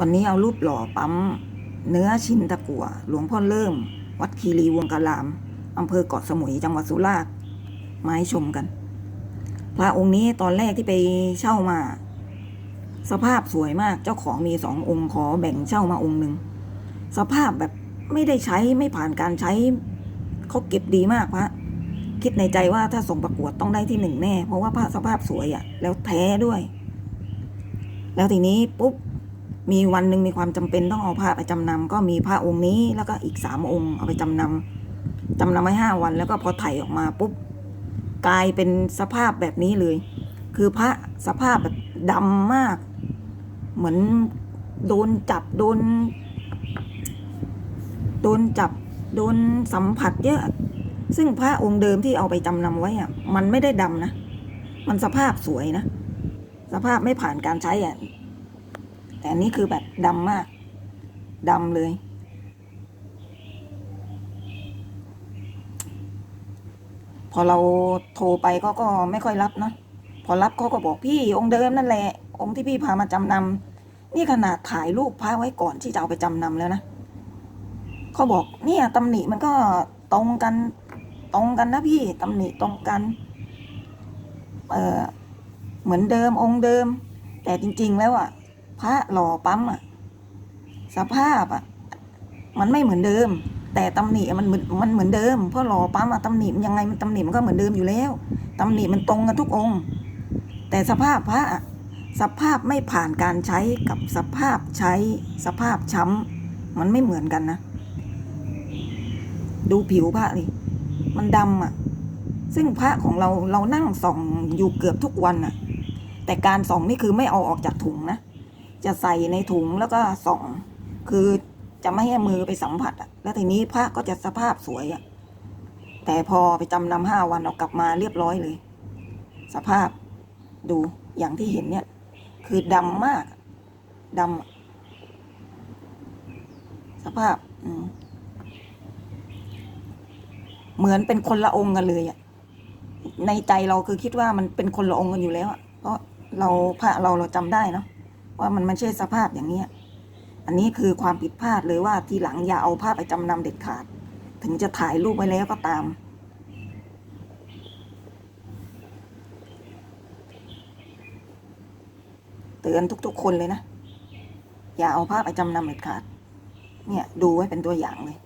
วันนี้เอารูปหล่อปั๊ม เนื้อชินตะกัวหลวงพ่อเริ่ม วัดคีรีวงการามอำเภอเกาะสมุยจังหวัดสุราษฎร์มาให้ชมกัน พระองค์นี้ตอนแรกที่ไปเช่ามา สภาพสวยมากเจ้าของมีสององค์ขอแบ่งเช่ามาองค์หนึ่งสภาพแบบไม่ได้ใช้ไม่ผ่านการใช้เขาเก็บดีมากพระคิดในใจว่าถ้าส่งประกวดต้องได้ที่หนึ่งแน่ เพราะว่าพระสภาพสวยอะ่ะ แล้วแท้ด้วย แล้วทีนี้ปุ๊บ มีวันหนึ่งมีความจำเป็นต้องเอาพระไปจำนำก็มีพระองค์นี้แล้วก็อีกสามองค์เอาไปจำนำจำนำไว้ห้าวัน แล้วก็พอไถ่ออกมาปุ๊บกลายเป็นสภาพแบบนี้เลย คือพระสภาพแบบดำมาก เหมือนโดนจับโดน โดนจับโดนสัมผัสเยอะ ซึ่งพระองค์เดิมที่เอาไปจำนำไว้อะมันไม่ได้ดำนะ มันสภาพสวยนะ สภาพไม่ผ่านการใช้อะ แต่อันนี้คือแบบดำมากดำเลย พอเราโทรไปก็ก็ไม่ค่อยรับเนะพอรับเขาก็บอกพี่องค์เดิมนั่นแหละ องค์ที่พี่พามาจำนำนี่ขนาดถ่ายรูปพระไว้ก่อนที่จะเอาไปจำนำแล้วนะเขาบอกเนี่ยตำหนิมันก็ตรงกันตรงกันนะพี่ตำหนิตรงกัน เออเหมือนเดิมองค์เดิม แต่จริง ๆ แล้วอะ พระหล่อปั๊มอะสภาพอะมันไม่เหมือนเดิม แต่ตำหนิอะมันเหมือนมันเหมือนเดิมเพราะหล่อปั๊มอะตำหนิมันยังไงมันตำหนิมันก็เหมือนเดิมอยู่แล้วตำหนิมันตรงกันทุกองค์ แต่สภาพพระอะสภาพไม่ผ่านการใช้กับสภาพใช้สภาพช้ำมันไม่เหมือนกันนะ ดูผิวพระดิมันดำอะ ซึ่งพระของเราเรานั่งส่องอยู่เกือบทุกวันอะ แต่การส่องนี่คือไม่เอาออกจากถุงนะ จะใส่ในถุงแล้วก็ส่อง คือจะไม่ให้มือไปสัมผัสอะ แล้วทีนี้พระก็จะสภาพสวยอะ แต่พอไปจำนำห้าวันเอากลับมาเรียบร้อยเลย สภาพดูอย่างที่เห็นเนี่ย คือดำมากดำสภาพเหมือนเป็นคนละองค์กันเลยอะในใจเราคือคิดว่ามันเป็นคนละองค์กันอยู่แล้วอะเพราะเราพระเราเราจำได้เนาะ ว่ามันไม่ใช่สภาพอย่างเนี้ยอันนี้คือความผิดพลาดเลยว่าทีหลังอย่าเอาภาพไปจำนำเด็ดขาด ถึงจะถ่ายรูปไว้แล้วก็ตาม เตือนทุกๆคนเลยนะ อย่าเอาภาพไปจำนำเด็ดขาด เนี่ยดูไว้เป็นตัวอย่างเลย